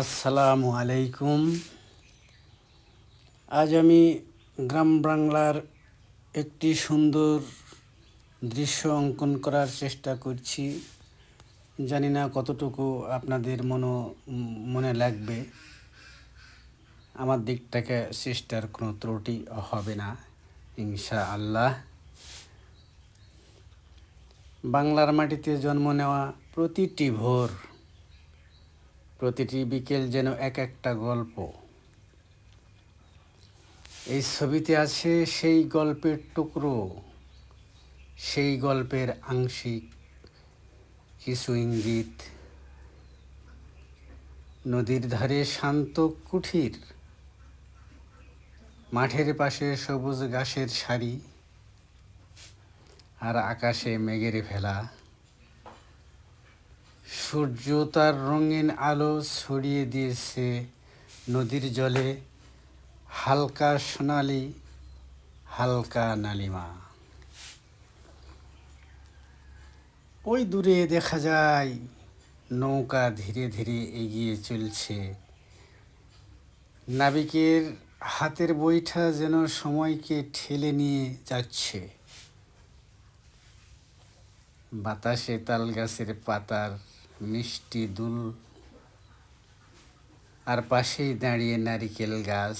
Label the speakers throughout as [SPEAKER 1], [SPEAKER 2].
[SPEAKER 1] আসসালামু আলাইকুম। আজ আমি গ্রাম বাংলার একটি সুন্দর দৃশ্য অঙ্কন করার চেষ্টা করছি। জানি না কতটুকু আপনাদের মনো, মনে লাগবে। আমার দিক থেকে চেষ্টার কোনো ত্রুটি হবে না ইনশা আল্লাহ বাংলার মাটিতে জন্ম নেওয়া প্রতিটি ভোর প্রতিটি বিকেল যেন এক একটা গল্প। এই ছবিতে আছে সেই গল্পের টুকরো, সেই গল্পের আংশিক কিছু ইঙ্গিত। নদীর ধারে শান্ত কুঠির, মাঠের পাশে সবুজ ঘাসের সারি, আর আকাশে মেঘের ভেলা। সূর্য তার রঙিন আলো ছড়িয়ে দিয়েছে নদীর জলে। হালকা সোনালি, হালকা নালিমা। ওই দূরে দেখা যায়, নৌকা ধীরে ধীরে এগিয়ে চলছে। নাবিকের হাতের বইটা যেন সময়কে ঠেলে নিয়ে যাচ্ছে। বাতাসে তাল গাছের পাতার মিষ্টি দুল। আর পাশেই দাঁড়িয়ে নারিকেল গাছ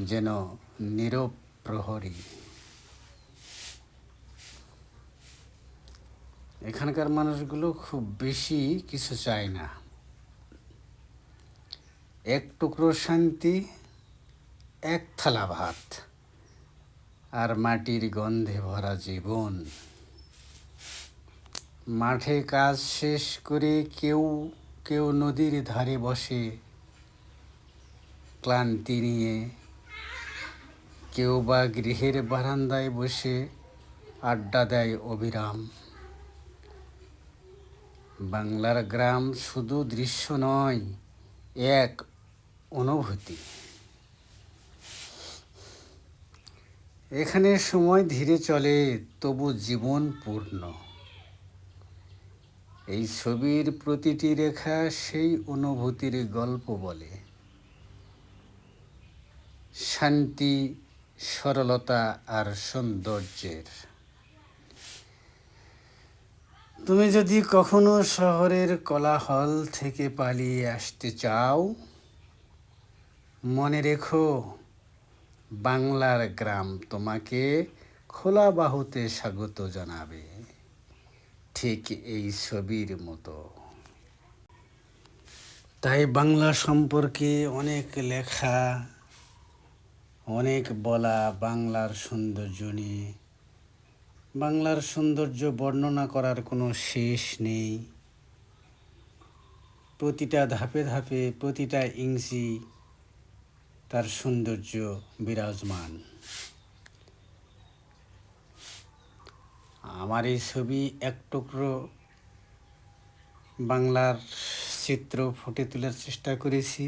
[SPEAKER 1] যেন নীরব প্রহরী। এখানকার মানুষগুলো খুব বেশি কিছু চায় না। এক টুকরো শান্তি, এক থালা ভাত, আর মাটির গন্ধে ভরা জীবন। মাঠে কাজ শেষ করে কেউ কেউ নদীর ধারে বসে। ক্লান্তি নিয়ে কেউ বা গৃহের বারান্দায় বসে আড্ডা দেয় অবিরাম। বাংলার গ্রাম শুধু দৃশ্য নয়, এক অনুভূতি। এখানে সময় ধীরে চলে, তবু জীবন পূর্ণ। এই ছবির প্রতিটি রেখা সেই অনুভূতির গল্প বলে। শান্তি, সরলতা আর সৌন্দর্যের। তুমি যদি কখনো শহরের কোলাহল থেকে পালিয়ে আসতে চাও, মনে রেখো, বাংলার গ্রাম তোমাকে খোলা বাহুতে স্বাগত জানাবে। ঠিক এই ছবির মতো। তাই বাংলা সম্পর্কে অনেক লেখা, অনেক বলা বাংলার সৌন্দর্য নিয়ে। বাংলার সৌন্দর্য বর্ণনা করার কোনো শেষ নেই। প্রতিটা ধাপে ধাপে, প্রতিটা ইঞ্চি তার সৌন্দর্য বিরাজমান। আমার এই ছবি এক টুকরো বাংলার চিত্র ফুটে তোলার চেষ্টা করেছি।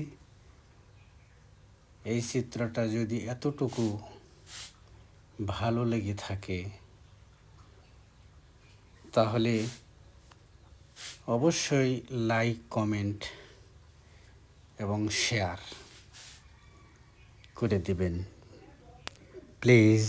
[SPEAKER 1] এই চিত্রটা যদি এতটুকু ভালো লেগে থাকে, তাহলে অবশ্যই লাইক, কমেন্ট এবং শেয়ার করে দেবেন। প্লিজ।